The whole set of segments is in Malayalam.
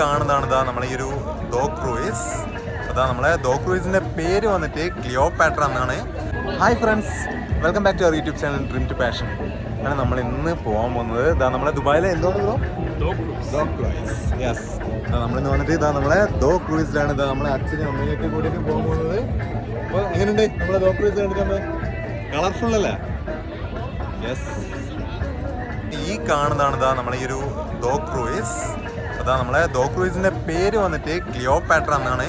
കാണുന്നതാണ് ഇതാ നമ്മളെ ഈ ഒരു ദോ ക്രൂയിസ്. അതാ നമ്മളെ ദോ ക്രൂയിസിന്റെ പേര് വന്നിട്ട് ക്ലിയോപാട്ര എന്നാണ്. Hi friends welcome back to our YouTube channel dream to passion ആണ് നമ്മൾ ഇന്ന് പോകാൻ പോകുന്നത്. ഇതാ നമ്മളെ ദുബായിലെ എന്തോന്നോ ദോ ക്രൂയിസ് യെസ് നമ്മളിന്ന് വന്നിട്ട് ഇതാ നമ്മളെ ദോ ക്രൂയിസിലാണ് ഇതാ നമ്മളെ അച്ഛനും അമ്മയൊക്കെ കൂടിയിട്ട് പോകാൻ പോകുന്നത്. അപ്പോൾ എങ്ങനെയുണ്ട്? നമ്മളെ ദോ ക്രൂയിസ് കണ്ടിട്ട് കളർഫുൾ അല്ലേ? യെസ് ഈ കാണുന്നതാണ് ഇതാ നമ്മളെ ഈ ഒരു ദോ ക്രൂയിസ് അതാ നമ്മളെ ദോ ക്രൂയിസിന്റെ പേര് വന്നിട്ട് ക്ലിയോപാട്ര എന്നാണ്.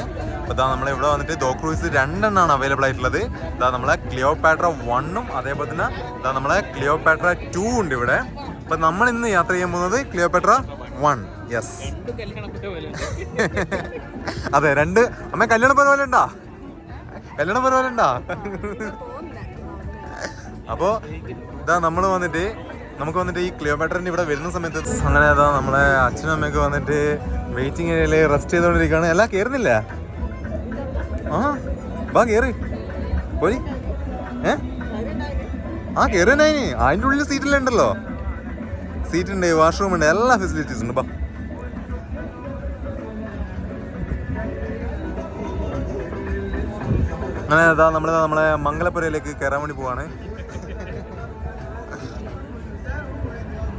അതാ നമ്മളെ ഇവിടെ വന്നിട്ട് ദോ ക്രൂയിസ് രണ്ടെണ്ണമാണ് അവൈലബിൾ ആയിട്ടുള്ളത്. ഇതാ നമ്മളെ ക്ലിയോപാട്ര വണ്ണും അതേപോലെ തന്നെ ഇതാ നമ്മളെ ക്ലിയോപാട്ര ടു ഉണ്ട് ഇവിടെ. അപ്പൊ നമ്മൾ ഇന്ന് യാത്ര ചെയ്യാൻ പോകുന്നത് ക്ലിയോപാട്ര വൺ യെസ് അതെ രണ്ട്. അമ്മ കല്യാണ പരിപാടി ഉണ്ടാ കല്യാണ പരിപാടി ഉണ്ടാ അപ്പോ ഇതാ നമ്മൾ വന്നിട്ട് നമുക്ക് വന്നിട്ട് ഈ ക്ലിയോപാട്രന്റെ ഇവിടെ വരുന്ന സമയത്ത് അങ്ങനെ അതാ നമ്മളെ അച്ഛനും അമ്മയൊക്കെ വന്നിട്ട് വെയിറ്റിംഗ് ഏരിയയിൽ റെസ്റ്റ് ചെയ്തുകൊണ്ടിരിക്കുകയാണ്. എല്ലാം കയറുന്നില്ല ആ വാ കയറി പോയി. ഏ? ആ കേറുന്നായി അതിന്റെ ഉള്ളിൽ സീറ്റെല്ലാം ഉണ്ടല്ലോ. സീറ്റ് ഉണ്ട് വാഷ്റൂം ഉണ്ട് എല്ലാ ഫെസിലിറ്റീസ് ഉണ്ട്. ബാ അങ്ങനെ അതാ നമ്മൾ നമ്മളെ മംഗലപുരയിലേക്ക് കയറാൻ വേണ്ടി പോവാണ്.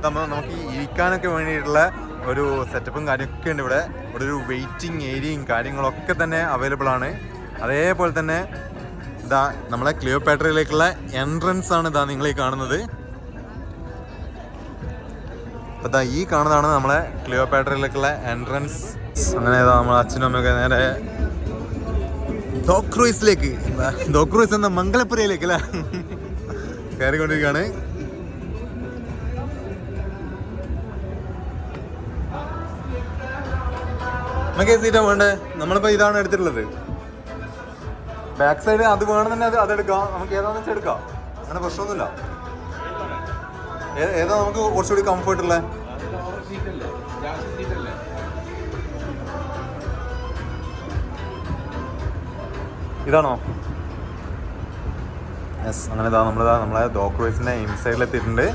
നമ്മ- നമുക്ക് ഇരിക്കാനൊക്കെ വേണ്ടിയിട്ടുള്ള ഒരു സെറ്റപ്പും കാര്യമൊക്കെ ഉണ്ട് ഇവിടെ. ഇവിടെ ഒരു വെയിറ്റിംഗ് ഏരിയയും കാര്യങ്ങളൊക്കെ തന്നെ അവൈലബിൾ ആണ്. അതേപോലെ തന്നെ ഇതാ നമ്മളെ ക്ലിയോപാട്രയിലേക്കുള്ള എൻട്രൻസ് ആണ് ഇതാ നിങ്ങൾ ഈ കാണുന്നത്. അപ്പൊ ഇതാ ഈ കാണുന്നതാണ് നമ്മളെ ക്ലിയോപാട്രയിലേക്കുള്ള എൻട്രൻസ് അങ്ങനെ നമ്മളെ അച്ഛനും അമ്മയൊക്കെ നേരെ ദോക്രൂയിസിലേക്ക് ദോക്രൂയിസ് എന്ന മംഗലപുരയിലേക്ക് അല്ലേ? കയറിക്കൊണ്ടിരിക്കുകയാണ്. നമുക്ക് സീറ്റാ വേണ്ടേ? നമ്മളിപ്പോ ഇതാണ് എടുത്തിട്ടുള്ളത്. ബാക്ക് സൈഡ് അത് വേണമെന്നുണ്ടെങ്കിൽ അത് അതെടുക്കാം. നമുക്ക് ഏതാണെന്ന് വെച്ചാൽ എടുക്കാം. അങ്ങനെ പ്രശ്നമൊന്നുമില്ല. ഏതാ നമുക്ക് കുറച്ചുകൂടി കംഫർട്ട് ഉള്ളത് ഇതാണോ? യെസ് അങ്ങനെ ഇതാ നമ്മളിതാ നമ്മളെ ഡോക്ടേഴ്സിന്റെ ഇൻസൈഡിൽ എത്തിയിട്ടുണ്ട്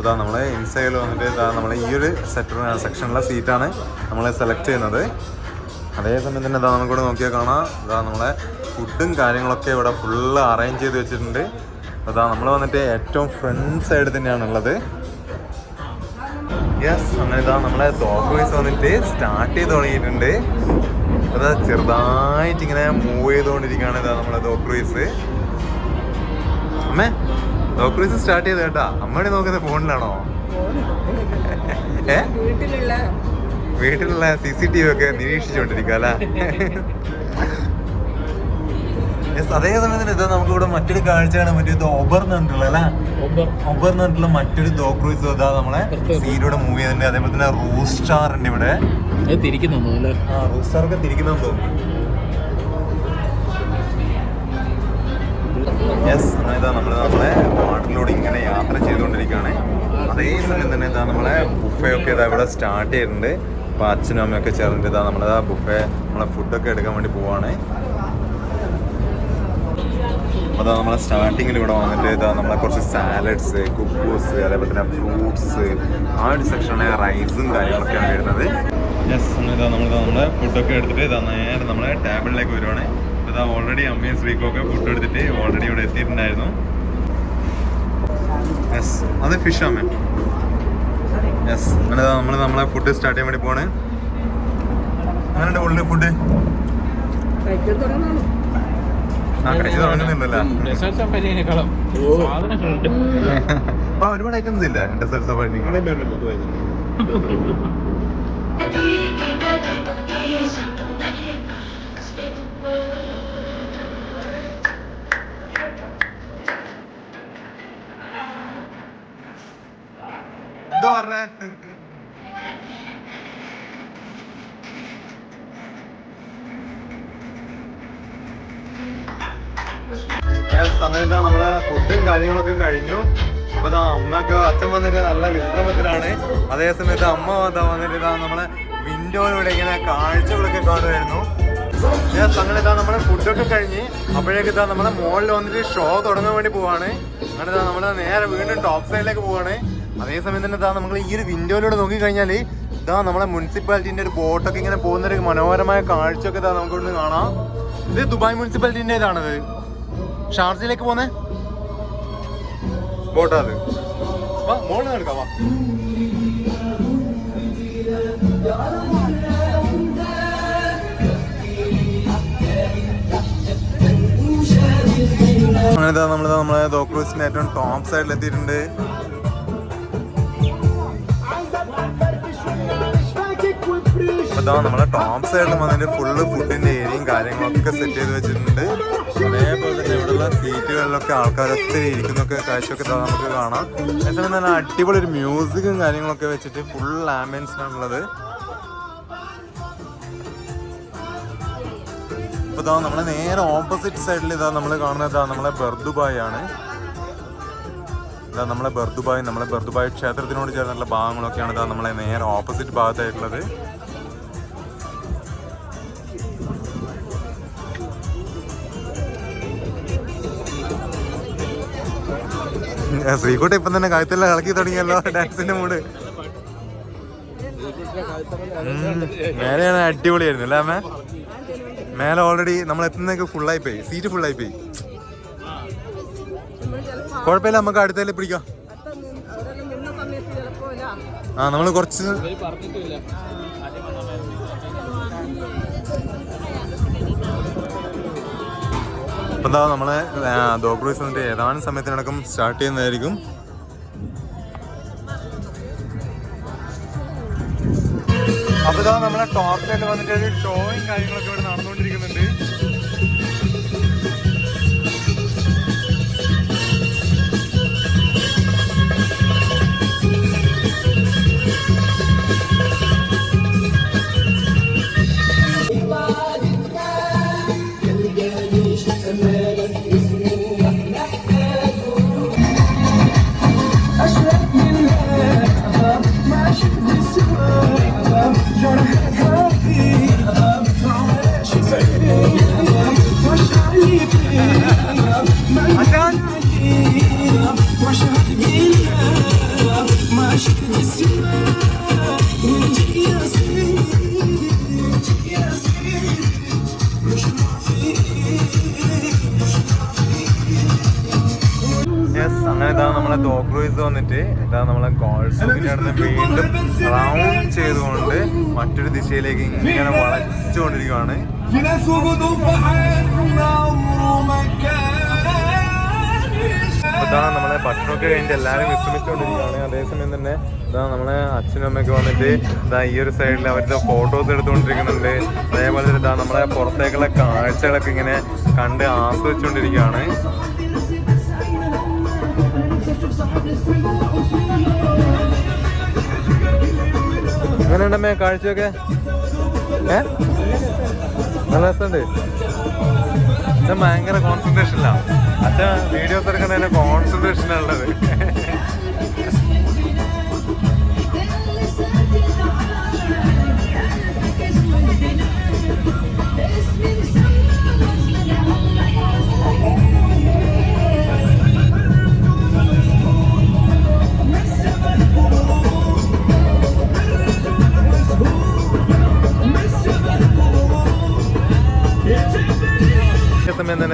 ഇതാ നമ്മൾ ഇൻസൈഡിൽ വന്നിട്ട് ഇതാ നമ്മൾ ഈ ഒരു സെക്ടർ സെക്ഷനിലെ സീറ്റാണ് നമ്മൾ സെലക്ട് ചെയ്യുന്നത്. അതേസമയം തന്നെ ഇതാ നമുക്കിവിടെ നോക്കിയാൽ കാണാം. ഇതാ നമ്മളെ ഫുഡും കാര്യങ്ങളൊക്കെ ഇവിടെ ഫുള്ള് അറേഞ്ച് ചെയ്ത് വെച്ചിട്ടുണ്ട്. അതാ നമ്മൾ വന്നിട്ട് ഏറ്റവും ഫ്രണ്ട് സൈഡ് തന്നെയാണ് ഉള്ളത്. യെസ് അങ്ങനെ ഇതാ നമ്മളെ ഡോക്ടേഴ്സ് വന്നിട്ട് സ്റ്റാർട്ട് ചെയ്ത് തുടങ്ങിയിട്ടുണ്ട്. അതാ ചെറുതായിട്ട് ഇങ്ങനെ മൂവ് ചെയ്തുകൊണ്ടിരിക്കുകയാണ് ഇതാ നമ്മളെ ഡോക്ടേഴ്സ് അമ്മേ ഡോക്ടേഴ്സ് സ്റ്റാർട്ട് ചെയ്ത് കേട്ടാ. അമ്മയുടെ നോക്കുന്നത് ഫോണിലാണോ? ഏ? വീട്ടിലുള്ള വീട്ടിലുള്ള സി സി ടി വി ഒക്കെ നിരീക്ഷിച്ചുകൊണ്ടിരിക്കുക അല്ലേ? അതേ സമയത്തിന് ഇത് നമുക്ക് ഇവിടെ മറ്റൊരു കാഴ്ചയാണ് മറ്റേ ഇത് ഒബർ എന്ന് പറഞ്ഞിട്ടുള്ള അല്ലെ? ഒബർ. എന്ന് പറഞ്ഞിട്ടുള്ള മറ്റൊരു ഡോക്ടേഴ്സ് ഇതാ നമ്മളെ സീരിയുടെ മൂവി തന്നെ അതേപോലെ തന്നെ റൂസ്റ്റാർ ഉണ്ട് ഇവിടെ. തിരിക്കുന്നു ആ റൂസ്റ്റാർ ഒക്കെ തിരിക്കുന്നു തോന്നുന്നു യെസ് ഇതാ നമ്മൾ നമ്മളെ പാട്ടിലൂടെ ഇങ്ങനെ യാത്ര ചെയ്തുകൊണ്ടിരിക്കുകയാണ്. അതേ സമയം തന്നെ ഇതാ നമ്മളെ ബുഫേ ഒക്കെ ഇതാ ഇവിടെ സ്റ്റാർട്ട് ചെയ്തിട്ടുണ്ട്. അപ്പോൾ അച്ഛനും അമ്മയൊക്കെ ചേർന്നിട്ട് ഇതാ നമ്മളെ ബുഫേ നമ്മളെ ഫുഡൊക്കെ എടുക്കാൻ വേണ്ടി പോവാണ്. അതാ നമ്മളെ സ്റ്റാർട്ടിങ്ങിൽ ഇവിടെ വന്നിട്ട് ഇതാ നമ്മളെ കുറച്ച് സാലഡ്സ് കുക്കൂസ് അതേപോലെ തന്നെ ഫ്രൂട്ട്സ് ആ ഒരു സെക്ഷനാണ് റൈസും കാര്യങ്ങളൊക്കെയാണ് വരുന്നത്. യെസ് ഇതാ നമ്മളിതാ നമ്മളെ ഫുഡൊക്കെ എടുത്തിട്ട് ഇതാ നേരെ നമ്മളെ ടേബിളിലേക്ക് വരുവാണ്. ഇതാ ഓൾറെഡി അമ്മയും ശ്രീക്കൊക്കെ ഒക്കെ ഫുഡ് എടുത്തിട്ട് ഓൾറെഡി ഇവിടെ എത്തിയിട്ടുണ്ടായിരുന്നു. യെസ് അത് ഫിഷ് അമ്മ. യെസ് അങ്ങനെ നമ്മൾ നമ്മളെ ഫുഡ് സ്റ്റാർട്ട് ചെയ്യാൻ വേണ്ടി പോണ്. അങ്ങനെ ഉള്ളിൽ ഫുഡ് ഒരുപാട് ഐറ്റംസ് ഇല്ല. ഡെസേർട്ട് സഫാരി എന്താ പറഞ്ഞേ സമയത്ത് നമ്മളെ ഫുഡും കാര്യങ്ങളൊക്കെ കഴിഞ്ഞു. അപ്പൊ ദാ അമ്മയൊക്കെ അച്ഛൻ വന്നിട്ട് നല്ല വിശ്രമത്തിലാണ്. അതേസമയത്ത് അമ്മ വന്നിട്ട് ഇതാ നമ്മളെ വിൻഡോയിലൂടെ ഇങ്ങനെ കാഴ്ചകളൊക്കെ കാണുമായിരുന്നു അങ്ങനെ നമ്മുടെ ഫുഡൊക്കെ കഴിഞ്ഞ് അപ്പോഴേക്ക് ഇതാ നമ്മുടെ മോളിൽ വന്നിട്ട് ഷോ തുടങ്ങാൻ വേണ്ടി പോവാണ്. അങ്ങനെ ഇതാ നമ്മൾ നേരെ വീണ്ടും ടോപ്പ് സൈഡിലേക്ക് പോവാണ്. അതേസമയം തന്നെ ഇതാ നമ്മൾ ഈ ഒരു വിൻഡോയിലൂടെ നോക്കി കഴിഞ്ഞാൽ ഇതാ നമ്മളെ മുനിസിപ്പാലിറ്റിന്റെ ഒരു ബോട്ടൊക്കെ ഇങ്ങനെ പോകുന്ന ഒരു മനോഹരമായ കാഴ്ചയൊക്കെ ഇതാ നമുക്ക് ഇവിടുന്ന് കാണാം. ഇത് ദുബായ് മുനിസിപ്പാലിറ്റിന്റെ ഇതാണത് ഷാർജയിലേക്ക് പോന്നെ? ബോട്ടാ അത്. വാ മോളിൽ വാ. നമ്മൾ നമ്മളെ ദോക്രൂസിന്റെ ഏറ്റവും ടോപ്പ് സൈഡിൽ എത്തിയിട്ടുണ്ട്. ഇതാ നമ്മളെ ടോപ്പ് സൈഡിൽ വന്നിട്ട് ഫുള്ള് ഫുഡിന്റെ ഏരിയയും കാര്യങ്ങളൊക്കെ സെറ്റ് ചെയ്ത് വെച്ചിട്ടുണ്ട്. സീറ്റുകളിലൊക്കെ ഒത്തിരി ഇരിക്കുന്നൊക്കെ കാഴ്ചയൊക്കെ നമുക്ക് കാണാം. അതേസമയം നല്ല അടിപൊളി ഒരു മ്യൂസിക്കും കാര്യങ്ങളൊക്കെ വെച്ചിട്ട് ഫുൾ ആംബിയൻസിനാണുള്ളത് ഇപ്പൊ ഇതാ നമ്മളെ നേരെ ഓപ്പോസിറ്റ് സൈഡിൽ ഇതാ നമ്മൾ കാണുന്നത് നമ്മളെ ബർദുബായ് ആണ്. ഇതാ നമ്മളെ ബർദുബായ് നമ്മളെ ബർദുബായ് ക്ഷേത്രത്തിനോട് ചേർന്നുള്ള ഭാഗങ്ങളൊക്കെയാണ് ഇതാ നമ്മളെ നേരെ ഓപ്പോസിറ്റ് ഭാഗത്തായിട്ടുള്ളത്. ശ്രീകുട്ടി ഇപ്പം തന്നെ കഴുത്തെല്ലാം കളക്കി തുടങ്ങിയല്ലോ ഡാൻസിന്റെ മൂഡ്. മേലെയാണ് അടിപൊളിയായിരുന്നു അല്ലേ അമ്മേ? മേലെ ഓൾറെഡി നമ്മൾ എത്തുന്നതൊക്കെ ഫുള്ളായി പോയി സീറ്റ് ഫുള്ളായി പോയി കുഴപ്പമില്ല നമുക്ക് അടുത്തേലും പിടിക്കാം. ആ നമ്മൾ കുറച്ച് ഇപ്പം എന്താ നമ്മളെ ദോക്രൂസ് വന്നിട്ട് ഏതാനും സമയത്തിനടക്കം സ്റ്റാർട്ട് ചെയ്യുന്നതായിരിക്കും. അപ്പോൾ നമ്മളെ ടോർച്ചായിട്ട് വന്നിട്ട് ഒരു ഷോയും കാര്യങ്ങളൊക്കെ ഇവിടെ നടന്നുകൊണ്ടിരിക്കുന്നുണ്ട് നമ്മളെ ഗോൾസ് അടുത്ത് വീണ്ടും റൗണ്ട് ചെയ്തുകൊണ്ട് മറ്റൊരു ദിശയിലേക്ക് ഇങ്ങനെ വളച്ചുകൊണ്ടിരിക്കുകയാണ് ഇതാ നമ്മളെ ഭക്ഷണമൊക്കെ കഴിഞ്ഞിട്ട് എല്ലാവരും വിശ്രമിച്ചുകൊണ്ടിരിക്കുകയാണ് അതേസമയം തന്നെ ഇതാ നമ്മളെ അച്ഛനും അമ്മയൊക്കെ വന്നിട്ട് ഇതാ ഈ ഒരു സൈഡിൽ അവരുടെ ഫോട്ടോസ് എടുത്തുകൊണ്ടിരിക്കുന്നുണ്ട്. അതേപോലെ തന്നെ ഇതാ നമ്മളെ പുറത്തേക്കുള്ള കാഴ്ചകളൊക്കെ ഇങ്ങനെ കണ്ട് ആസ്വദിച്ചുകൊണ്ടിരിക്കുകയാണ് എങ്ങനെയുണ്ടമ്മേ കാഴ്ചയൊക്കെ? ഏ? നല്ല രസമുണ്ട്. അച്ഛൻ ഭയങ്കര കോൺസെൻട്രേഷനിലാണ് അച്ഛൻ വീഡിയോസ് എടുക്കുന്നതിന് കോൺസെൻട്രേഷനുള്ളത്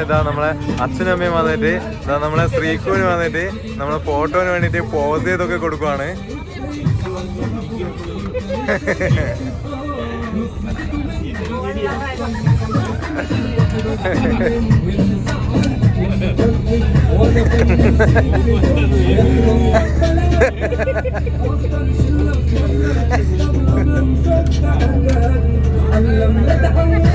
ഇതാ നമ്മളെ അച്ഛനും അമ്മയും വന്നിട്ട് ഇതാ നമ്മളെ ശ്രീക്കുവിന് വന്നിട്ട് നമ്മളെ ഫോട്ടോന് വേണ്ടിട്ട് പോസ് ചെയ്തൊക്കെ കൊടുക്കുവാണ്.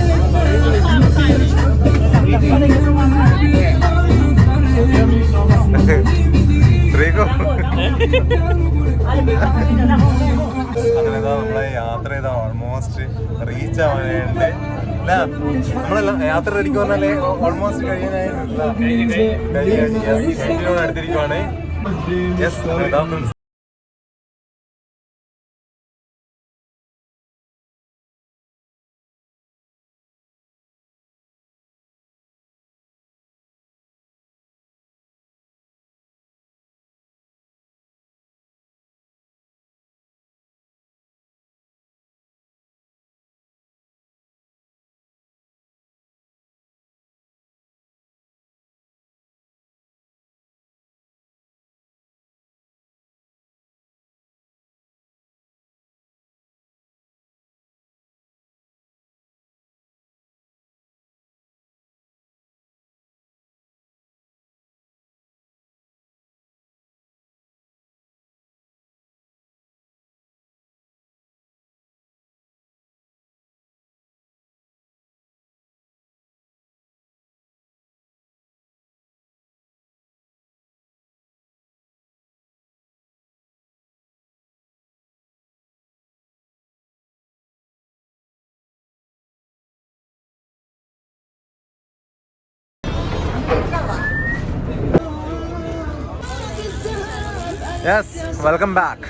അങ്ങനെ നമ്മളെ യാത്ര ചെയ്ത ഓൾമോസ്റ്റ് റീച്ച് ആവാനായിട്ട്. അല്ല നമ്മളെല്ലാം യാത്ര റെഡിക്ക് പറഞ്ഞാലേ ഓൾമോസ്റ്റ് കഴിയാനായിട്ടില്ല അടുത്തിരിക്കുവാണ്. Yes yes welcome back?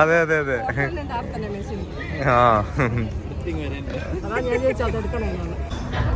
അതെ അതെ അതെ. ആ.